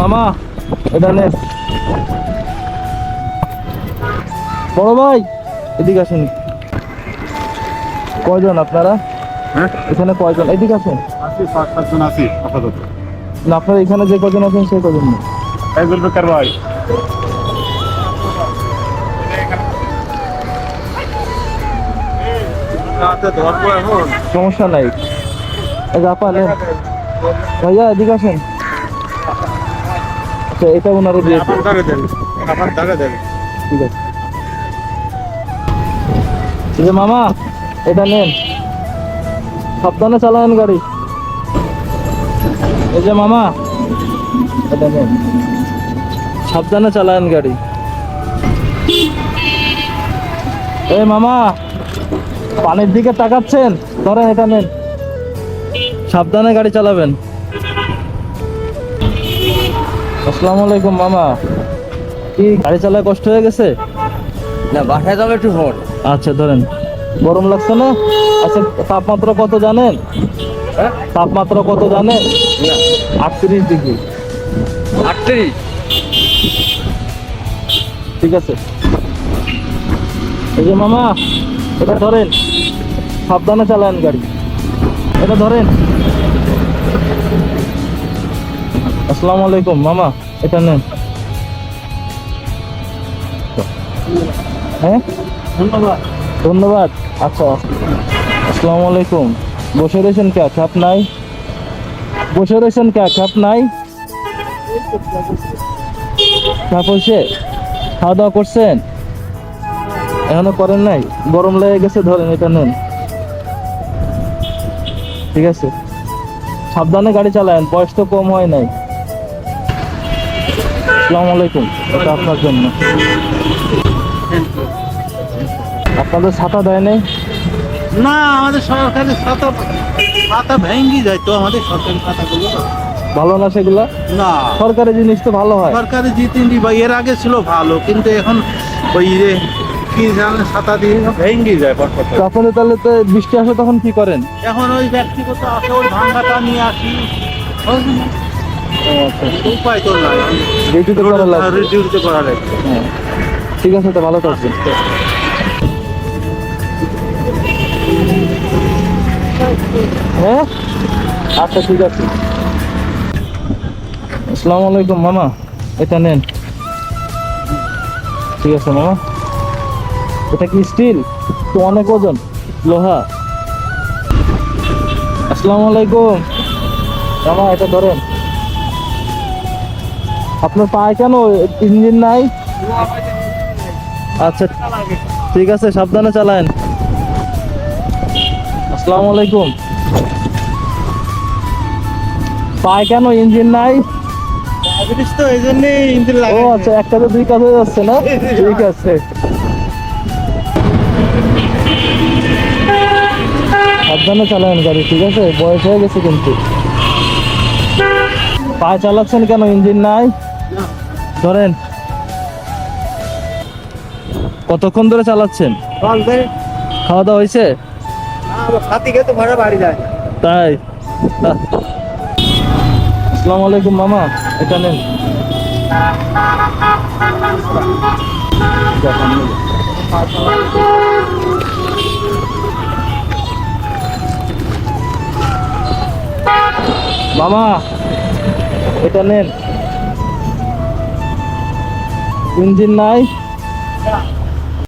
মামা এটা নেন বড় ভাই এদিকে আসেন। কয়জন আপনারা? হ্যাঁ? এখানে কয়জন? এদিকে আসেন। না আপনারা এখানে যে কজন আছেন সেই কজন না? একজন বেকার ভাই। সমস্যা নাই। যে ভাইয়া এদিকে আসেন। আচ্ছা এটা ওনারে দিয়ে আপনার টাকা দেন আপনার টাকা দেন। ঠিক আছে। এই যে মামা এটা নেন। সাবধানে চালান গাড়ি। এই যে মামা এটা নেন। সাবধানে চালান গাড়ি। এই মামা পানির দিকে তাকাচ্ছেন? ধরেন এটা নেন। সাবধানে গাড়ি চালাবেন। আসসালামু আলাইকুম মামা। কি গাড়ি চালায় কষ্ট হয়ে গেছে? না বাসায় যাবে একটু ফোন আচ্ছা ধরেন। গরম লাগছে না? আচ্ছা তাপমাত্রা কত জানেন? হ্যাঁ? তাপমাত্রা কত জানেন? আটত্রিশ ডিগ্রি। আটত্রিশ? ঠিক আছে। এই যে মামা এটা ধরেন। সাবধানে চালান গাড়ি। এটা ধরেন। আসসালামু আলাইকুম মামা এটা নেন হ্যাঁ? ধন্যবাদ। ধন্যবাদ। আচ্ছা আসসালামু আলাইকুম। বসে রয়েছেন কে? চাপ নাই? বসে রয়েছেন কে? চাপ নাই? চাপ হয়েছে খাওয়া দাওয়া করছেন? এখনও করেন নাই? গরম লেগে গেছে ধরেন এটা নেন। ঠিক আছে। সাবধানে গাড়ি চালায়েন বয়স তো কম হয় নাই। আসসালামু আলাইকুম। এটা আপনার জন্য। আপনাদের ছাতা দেয় নাই? না আমাদের সরকারি ছাতা ছাতা ভেঙ্গি যায় তো আমাদের সরকারি ছাতাগুলো ভালো না সেগুলা? না। সরকারি জিনিস তো ভালো হয়। সরকারি জি তিনটি বা এর আগে ছিল ভালো কিন্তু এখন ওই যে কি জানেন ছাতা দিয়ে ভেঙ্গি যায় আপনাদের তাহলে তো বৃষ্টি আসে তখন কি করেন? এখন ওই ব্যক্তিগত আছে ওই ভাঙ্গাটা নিয়ে আসি। উপায় তো নাই। ডিউটিতে করা লাগবে। ডিউটিতে করা লাগবে। হ্যাঁ। ঠিক আছে তো ভালো থাকবেন। হ্যাঁ? আচ্ছা ঠিক আছে। আসসালামু আলাইকুম মামা। এটা নেন। ঠিক আছে মামা। এটা কি স্টিল? তো অনেক ওজন। লোহা। আসসালামু আলাইকুম। মামা এটা ধরেন। আপনার পায়ে কেন ইঞ্জিন নাই? আচ্ছা ঠিক আছে সাবধানে চালায়েন। আসসালামু আলাইকুম। পায়ে কেন ইঞ্জিন নাই? তো এই জন্যই ইঞ্জিন ও আচ্ছা একটা তো দুই কাজ হয়ে যাচ্ছে না? ঠিক আছে। সাবধানে চালায়েন গাড়ি ঠিক আছে? বয়স হয়ে গেছে কিন্তু। পায়ে চালাচ্ছেন কেন? ইঞ্জিন নাই? ধরেন কতক্ষণ ধরে চালাচ্ছেন? খাওয়া দাওয়া হয়েছে? তাই। আসসালামু আলাইকুম মামা এটা নেন। মামা এটা নেন। ইঞ্জিন নাই?